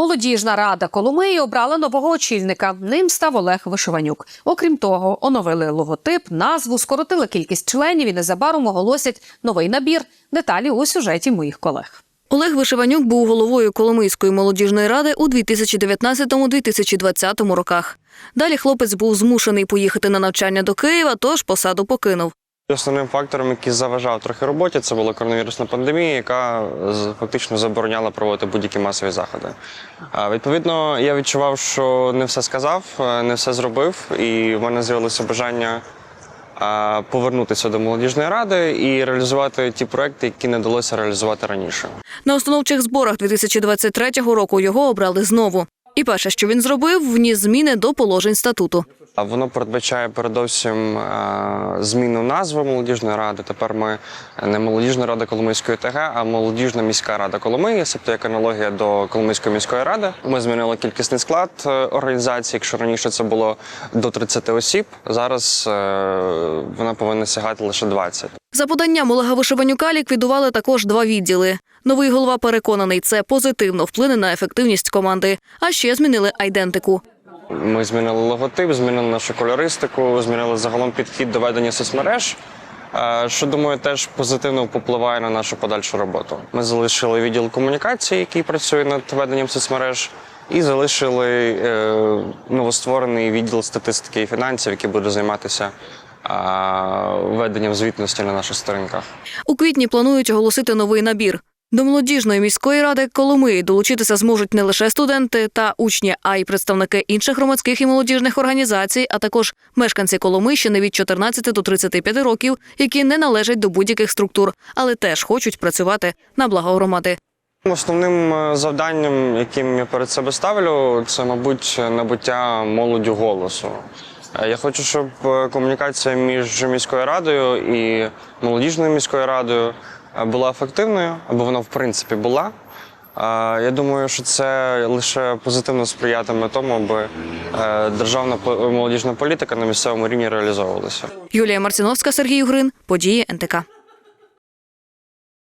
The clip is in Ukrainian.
Молодіжна рада Коломиї обрала нового очільника. Ним став Олег Вишиванюк. Окрім того, оновили логотип, назву, скоротили кількість членів і незабаром оголосять новий набір. Деталі у сюжеті моїх колег. Олег Вишиванюк був головою Коломийської молодіжної ради у 2019-2020 роках. Далі хлопець був змушений поїхати на навчання до Києва, тож посаду покинув. Основним фактором, який заважав трохи роботі, це була коронавірусна пандемія, яка фактично забороняла проводити будь-які масові заходи. Відповідно, я відчував, що не все сказав, е, не все зробив, і в мене з'явилося бажання повернутися до молодіжної ради і реалізувати ті проекти, які не вдалося реалізувати раніше. На установчих зборах 2023 року його обрали знову. І перше, що він зробив, вніс зміни до положень статуту. А Воно передбачає передовсім е, зміну назви молодіжної ради. Тепер ми не молодіжна рада Коломийської ТГ, а молодіжна міська рада Коломиї, тобто як аналогія до Коломийської міської ради. Ми змінили кількісний склад е, організації. Якщо раніше це було до 30 осіб, зараз е, вона повинна сягати лише 20. За поданням Олега Вишиванюка ліквідували також два відділи. Новий голова переконаний, це позитивно вплине на ефективність команди. А ще змінили айдентику. Ми змінили логотип, змінили нашу кольористику, змінили загалом підхід до ведення соцмереж. е, Що думаю, теж позитивно попливає на нашу подальшу роботу. Ми залишили відділ комунікації, який працює над веденням соцмереж, і залишили е, новостворений відділ статистики і фінансів, який буде займатися е, веденням звітності на наших сторінках. У квітні планують оголосити новий набір. До молодіжної міської ради Коломиї долучитися зможуть не лише студенти та учні, а й представники інших громадських і молодіжних організацій, а також мешканці Коломийщини від 14 до 35 років, які не належать до будь-яких структур, але теж хочуть працювати на благо громади. Основним е, завданням, яким я перед себе ставлю, це, мабуть, набуття молоддю голосу. Е, Я хочу, щоб е, комунікація між міською радою і молодіжною міською радою була ефективною, або вона в принципі була. Я думаю, що це лише позитивно сприятиме тому, аби е, державна молодіжна політика на місцевому рівні реалізовувалася. Юлія Марціновська, Сергій Угрин, події НТК.